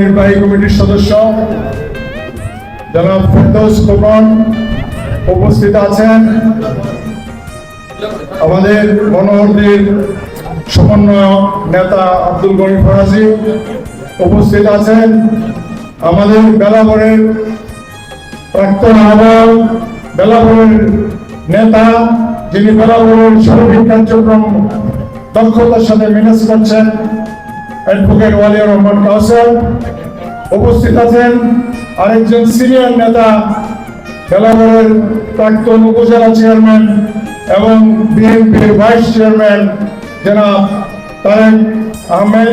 নির্বাহী কমিটির সদস্য জনাব ফেরদৌস খোকন উপস্থিত আছেন। আমাদের মনোহরদীর সমন্বয় নেতা আব্দুল গনি ফরাজি উপস্থিত আছেন। আমাদের বেলাবরের প্রাক্তন আহ্বায়ক বেলাবরের নেতা যিনি বেলাবরের সার্বিক কার্যক্রম দক্ষতার সাথে ম্যানেজ করছেন অ্যাডভোকেট ওয়ালিয়া রহমান কাউসার উপস্থিত আছেন আরেকজন সিনিয়র নেতা বেলাবরের প্রাক্তন উপজেলা চেয়ারম্যান এবং বিএনপির ভাইস চেয়ারম্যান জনাব তারেক আহমেদ।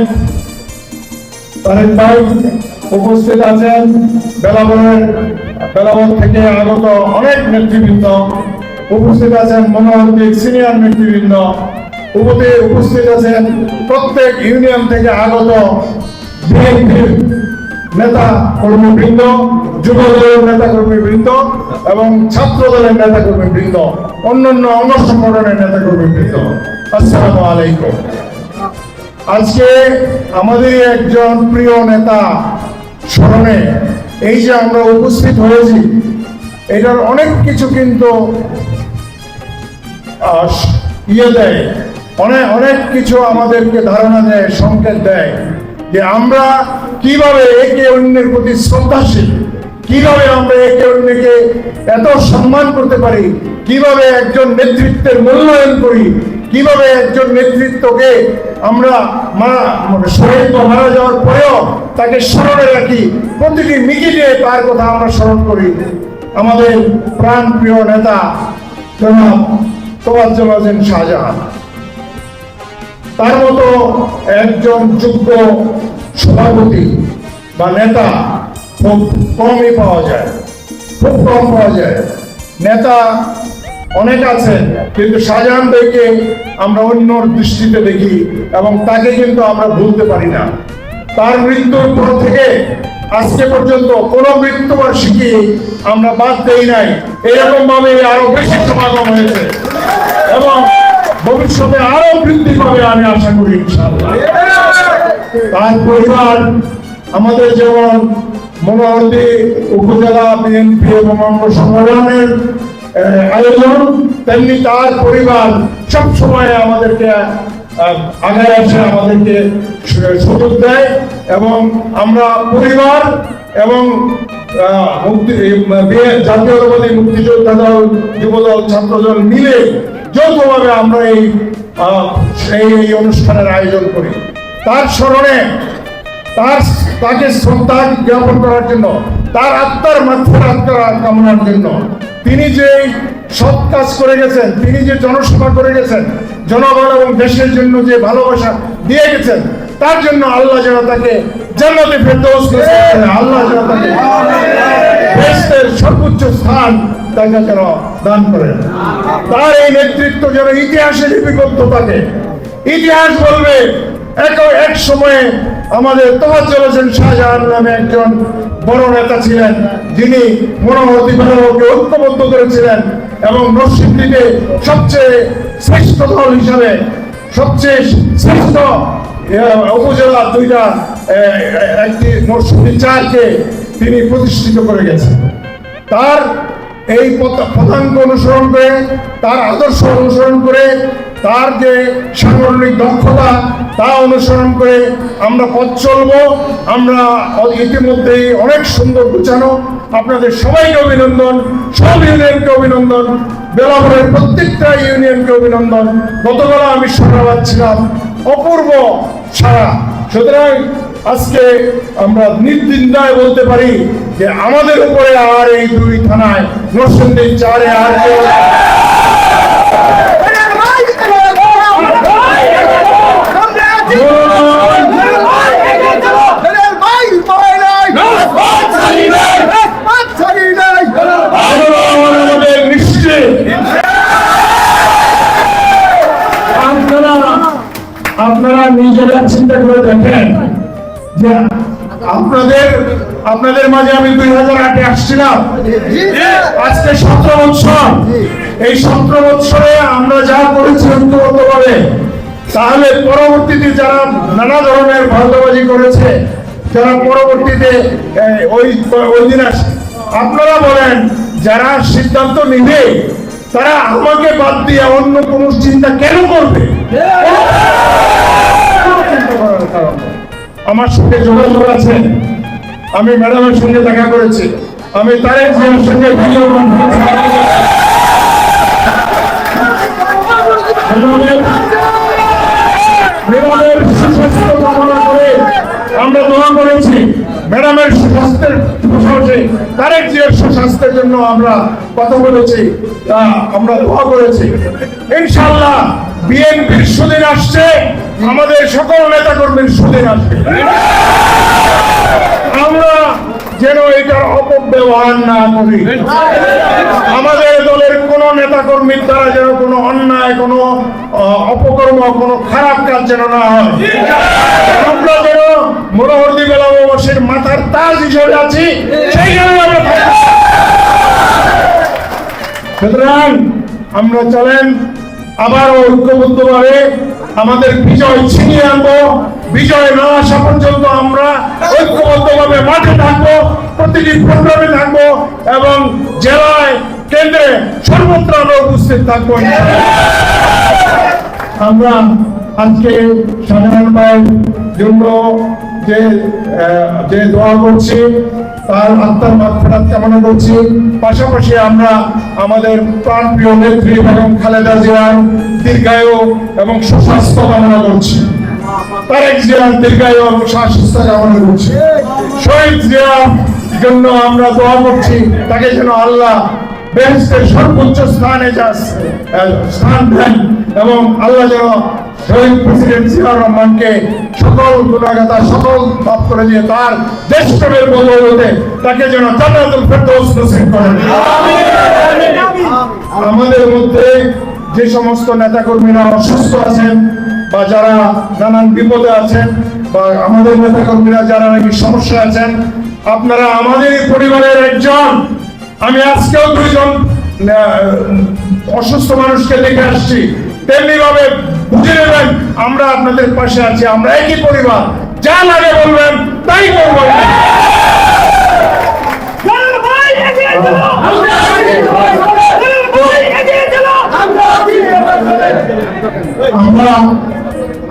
তারেক ভাই উপস্থিত আছেন। বেলাবরের বেলাবর থেকে আগত অনেক নেতৃবৃন্দ। উপস্থিত আছেন মনোহরদীপ সিনিয়র নেতৃবৃন্দ। উপস্থিত আছেন প্রত্যেক ইউনিয়ন থেকে আগত বিএনপির নেতা কর্মীবৃন্দ যুব দলের নেতা কর্মীবৃন্দ এবং ছাত্র দলের নেতা কর্মীবৃন্দ, অন্যান্য অঙ্গ সংগঠনের নেতা কর্মীবৃন্দ। আসসালামু আলাইকুম। আজকে আমাদের একজন প্রিয় নেতা স্মরণে এই যে আমরা উপস্থিত হয়েছি, এটার অনেক কিছু কিন্তু ইয়ে দেয়। অনেক অনেক কিছু আমাদেরকে ধারণা দেয়, সংকেত দেয় যে আমরা কীভাবে একে অন্যের প্রতি শ্রদ্ধাশীল? কীভাবে আমরা একে অন্যকে এত সম্মান করতে পারি? কীভাবে একজন নেতৃত্বের মূল্যায়ন করি? কীভাবে একজন নেতৃত্বকে আমরা মারা শহীদ মারা যাওয়ার পরেও তাকে স্মরণে রাখি? প্রতিটি মিটিংয়ে তার কথা আমরা স্মরণ করি। আমাদের প্রাণ প্রিয় নেতা জনাব তোয়াজ্জল হোসেন শাহজাহান। তার মতো একজন যোগ্য সভাপতি বা নেতা খুব কমই পাওয়া যায়, খুব কম পাওয়া যায়। নেতা অনেক আছেন, কিন্তু শাহজাহান ভাইকে আমরা অন্য দৃষ্টিতে দেখি এবং তাকে কিন্তু আমরা ভুলতে পারি না। তার মৃত্যুর পর থেকে আজকে পর্যন্ত কোন মৃত্যুবার্ষিকী আমরা বাদ দেই নাই। এরকম ভাবে আরও বেশি সমাগম হয়েছে। এবং ভবিষ্যতে আরও বৃদ্ধি পাবে আমি আশা করি তার পরিবার আমাদের যেমন মনোহরদী উপজেলা বিএনপি এবং অন্য আহ, আয়োজন তেমনি তার পরিবার সবসময় আমাদেরকে আগে আসে আমাদেরকে সুযোগ দেয়। এবং আমরা পরিবার এবং মুক্তি জাতীয়তাবাদী মুক্তিযোদ্ধা দল, যুবদল, ছাত্রদল মিলে যৌথভাবে আমরা এই এই অনুষ্ঠানের আয়োজন করি। তার স্মরণে, তার, তাকে শ্রদ্ধা জ্ঞাপন করার জন্য, তার আত্মার মাত্রার আত্মার কামনার জন্য, তিনি যে সৎ কাজ করে গেছেন, তিনি যে জনসেবা করে গেছেন জনগণ এবং দেশের জন্য যে ভালোবাসা দিয়ে গেছেন তার জন্য আল্লাহ যেন তাকে জান্নাতে ফেরদৌস আল্লাহ যেন তাকে বেহেশতের সর্বোচ্চ স্থান তাকে যেন দান করেন। তার এই নেতৃত্ব যেন ইতিহাসে লিপিবদ্ধ থাকে। ইতিহাস বলবে, এক এক সময়ে আমাদের তোফাজ্জল হোসেন শাহজাহান নামে একজন বড় নেতা ছিলেন, যিনি মনোহরতি বেলাবকে ঐক্যবদ্ধ করেছিলেন এবং নরসিংদীতে সবচেয়ে শ্রেষ্ঠ দল হিসাবে, সবচেয়ে শ্রেষ্ঠ উপজেলা দুইটা একটি নরসিংদী চারকে তিনি প্রতিষ্ঠিত করে গেছেন। তার এই পথ- অনুসরণ করে, তার আদর্শ অনুসরণ করে, তার যে সাংগঠনিক দক্ষতা, তা অনুসরণ করে আমরা পথ চলবো। আমরা ইতিমধ্যেই অনেক সুন্দর গুছানো। আপনাদের সবাইকে অভিনন্দন, সব ইউনিয়নকে অভিনন্দন বেলাবরের প্রত্যেকটা ইউনিয়নকে অভিনন্দন। গতকাল আমি সারা পাচ্ছিলাম। অপূর্ব সারা সুতরাং আজকে আমরা নির্দিন্দায় বলতে পারি যে আমাদের উপরে আর এই দুই থানায় নরসিংদী চারে আর কেউ আপনাদের মাঝে আমি দুই হাজার আটে আসছিলাম। আজকে সতেরো বৎসর। এই সতেরো বৎসরে আমরা যা করেছি ঐক্যবদ্ধভাবে, তাহলে পরবর্তীতে যারা নানা ধরনের ভারতবাজি করেছে যারা পরবর্তীতে ওই ওই দিন আসে আপনারা বলেন, যারা সিদ্ধান্ত নিবে, তারা আমাকে বাদ দিয়ে অন্য কোনো চিন্তা কেন করবে। আমার সাথে যোগাযোগ আছে। আমি ম্যাডামের সঙ্গে দেখা করেছি। আমি তারেক জিয়ার সঙ্গে ভিডিও কনফারেন্স আমরা দোয়া করেছি ম্যাডামের সুস্বাস্থ্যের পাশাপাশি তারেক জিয়ার সুস্বাস্থ্যের জন্য আমরা কথা বলেছি আহ, আমরা দোয়া করেছি। ইনশাল্লাহ বিএনপির সুদিন আসছে আমাদের সকল নেতা কর্মীর সুদিন আসবে। আমরা যেন এটার অপব্যবহার না করি। আমাদের দলের কোন নেতা কর্মীর দ্বারা যেন কোনো অন্যায়, কোনো অপকর্ম, কোনো খারাপ কাজ যেন না হয়। আমরা যেন মাথার তাজ হিসেবে আছি আমরা সুতরাং আমরা চলেন আবার ঐক্যবদ্ধভাবে আমাদের বিজয় ছিনিয়ে আনব। বিজয় না আসা পর্যন্ত আমরা ঐক্যবদ্ধভাবে মাঠে থাকব, প্রতিটি প্রোগ্রামে থাকব এবং জেলায় কেন্দ্রে সর্বত্র আমরা উপস্থিত থাকব। আমরা আজকে সাধারণ ভাইয়ের জন্য যে যে দোয়া করছি, তার আত্মার মাত্রাত কামনা করছি। পাশাপাশি আমরা আমাদের প্রাণপ্রিয় নেত্রী এবং খালেদা জিয়ার দীর্ঘায়ু এবং সুস্বাস্থ্য কামনা করছি। তারেক জিয়ার দীর্ঘায়ু এবং কামনা করছি। শহীদ জিয়ার জন্য আমরা দোয়া করছি তাকে যেন আল্লাহ বেহেস্তের সর্বোচ্চ স্থানে স্থান দেন এবং আল্লাহ যেন শহীদ প্রেসিডেন্ট জিয়াউর রহমানকে সকল গুণাগাতা সকল মাফ করে দিয়ে তার দেশপ্রেমের বদৌলতে তাকে যেন জান্নাতুল ফেরদৌস নসিব করেন। আমাদের মধ্যে যে সমস্ত নেতাকর্মীরা অসুস্থ আছেন বা যারা নানান বিপদে আছেন বা আমাদের নেতাকর্মীরা যারা নাকি সমস্যা আছেন আপনারা আমাদের পরিবারের একজন। আমি আজকেও দুইজন অসুস্থ মানুষকে দেখে আসছি। তেমনি ভাবে বুঝে নেবেন আমরা আপনাদের পাশে আছি আমরা একই পরিবার। যা লাগে বলবেন তাই করব ভাই এগিয়ে চলো ভাই এগিয়ে চলো আমরা আমার